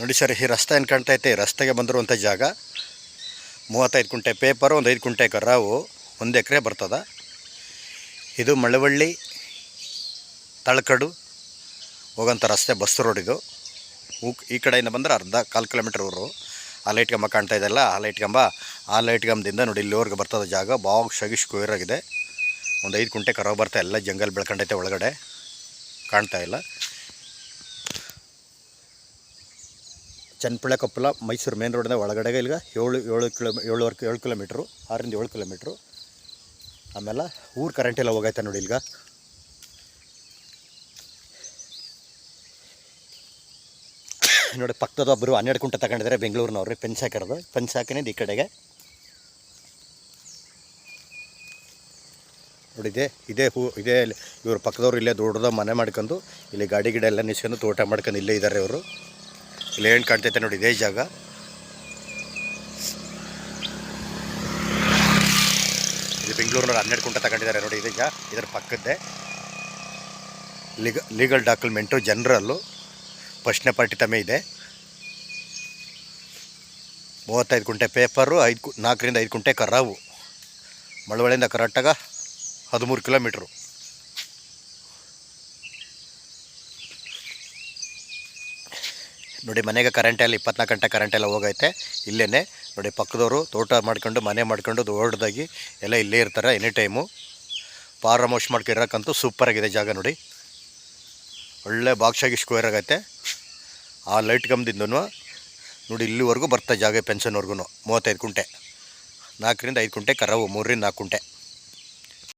ನೋಡಿ ಸರ್, ಈ ರಸ್ತೆ ಏನು ಕಾಣ್ತಾ ಐತೆ? ರಸ್ತೆಗೆ ಬಂದಿರುವಂಥ ಜಾಗ. ಮೂವತ್ತೈದು ಕುಂಟೆ ಪೇಪರು ಒಂದು ಐದು ಕುಂಟೆ ಕರಾವು, ಒಂದು ಎಕರೆ ಬರ್ತದ. ಇದು ಮಳವಳ್ಳಿ, ತಳಕಡು ಹೋಗೋಂಥ ರಸ್ತೆ, ಬಸ್ ರೋಡ್ ಇದು. ಈ ಕಡೆಯಿಂದ ಬಂದರೆ ಅರ್ಧ ಕಾಲು ಕಿಲೋಮೀಟ್ರ್ ಊರು. ಆ ಲೈಟ್ ಕಂಬ ಕಾಣ್ತಾ ಇದೆಯಲ್ಲ ಆ ಲೈಟ್ ಕಂಬ, ಆ ಲೈಟ್ ಕಂಬದಿಂದ ನೋಡಿ ಇಲ್ಲಿವರೆಗೆ ಬರ್ತದ ಜಾಗ. ಬಾವು ಶಗಿಶ್ ಸ್ಕ್ವೇರ್ ಒಂದು ಐದು ಕುಂಟೆ ಕರಾವು ಬರ್ತಾ, ಎಲ್ಲ ಜಂಗಲ್ ಬೆಳ್ಕೊಂಡೈತೆ ಒಳಗಡೆ. ಕಾಣ್ತಾ ಇಲ್ಲ. ಚನ್ನಪಳ್ಳಿ ಕೊಪ್ಪಳ ಮೈಸೂರು ಮೇನ್ ರೋಡಿಂದ ಒಳಗಡೆಗೆ ಇಲ್ಲಿಗ ಏಳು ಏಳು ಕಿಲೋ, ಏಳುವರೆ, ಏಳು ಕಿಲೋಮೀಟ್ರು, ಆರರಿಂದ ಏಳು ಕಿಲೋಮೀಟ್ರು. ಆಮೇಲೆ ಊರು ಕರೆಂಟ್ ಎಲ್ಲ ಹೋಗೈತೆ ನೋಡಿ ಇಲ್ಗ ನೋಡಿ ಪಕ್ಕದ ಒಬ್ಬರು ಹನ್ನೆರಡು ಕುಂಟೆ ತಗೊಂಡಿದ್ದಾರೆ ಬೆಂಗಳೂರಿನವ್ರಿ ಪೆನ್ಸ್ ಹಾಕಿರೋದು ಪೆನ್ಸ್ ಹಾಕಿನಿದ್ದು ಈ ಕಡೆಗೆ. ನೋಡಿ, ಇದೇ ಇದೇ ಹೂ, ಇದೇ ಇವ್ರ ಪಕ್ಕದವ್ರು ಇಲ್ಲೇ ದೊಡ್ಡದ ಮನೆ ಮಾಡ್ಕೊಂಡು, ಇಲ್ಲಿ ಗಾಡಿ ಗಿಡ ಎಲ್ಲ ನಿಸ್ಕೊಂಡು ತೋಟ ಮಾಡ್ಕೊಂಡು ಇಲ್ಲೇ ಇದ್ದಾರೆ ಇವರು. ಏನು ಕಾಣ್ತೈತೆ ನೋಡಿ, ಇದೇ ಜಾಗ. ಇದು ಬೆಂಗಳೂರಿನವ್ರು ಹನ್ನೆರಡು ಕುಂಟ ತಗೊಂಡಿದ್ದಾರೆ ನೋಡಿ, ಇದೇ ಜಾಗ ಇದರ ಪಕ್ಕದ್ದೇ. ಲೀಗಲ್ ಲೀಗಲ್ ಡಾಕ್ಯುಮೆಂಟು ಜನರಲ್ಲು. ಫಸ್ಟ್ನೇ ಪಾರ್ಟಿ ತಮೆ ಇದೆ. ಮೂವತ್ತೈದು ಕುಂಟೆ ಪೇಪರು, ಐದು ನಾಲ್ಕರಿಂದ ಐದು ಕುಂಟೆ ಕರಾವು. ಮಳವಳ್ಳಿಯಿಂದ ಕರೆಕ್ಟಾಗ ಹದಿಮೂರು ಕಿಲೋಮೀಟ್ರು. ನೋಡಿ, ಮನೆಗೆ ಕರೆಂಟೆಲ್ಲ ಇಪ್ಪತ್ನಾಲ್ಕು ಗಂಟೆ ಕರೆಂಟೆಲ್ಲ ಹೋಗೈತೆ. ಇಲ್ಲೇ ನೋಡಿ, ಪಕ್ಕದವರು ತೋಟ ಮಾಡ್ಕೊಂಡು, ಮನೆ ಮಾಡ್ಕೊಂಡು, ದೊಡ್ಡದಾಗಿ ಎಲ್ಲ ಇಲ್ಲೇ ಇರ್ತಾರೆ ಎನಿ ಟೈಮು ಫಾರಮ್ ಹೌಸ್ ಮಾಡ್ಕೊಂಡಿರೋಕ್ಕಂತೂ ಸೂಪರಾಗಿದೆ ಜಾಗ ನೋಡಿ. ಒಳ್ಳೆ ಬಾಕ್ಸಾಗಿ ಸ್ಕ್ವೇರ್ ಆಗೈತೆ. ಆ ಲೈಟ್ ಕಂಬದಿಂದ ನೋಡಿ, ಇಲ್ಲಿವರೆಗೂ ಬರ್ತಾ ಜಾಗ ಪೆನ್ಷನ್ವರೆಗೂ ಮೂವತ್ತೈದು ಕುಂಟೆ. ನಾಲ್ಕರಿಂದ ಐದು ಕುಂಟೆ, ಕರಾವು, ಮೂರರಿಂದ ನಾಲ್ಕು ಕುಂಟೆ.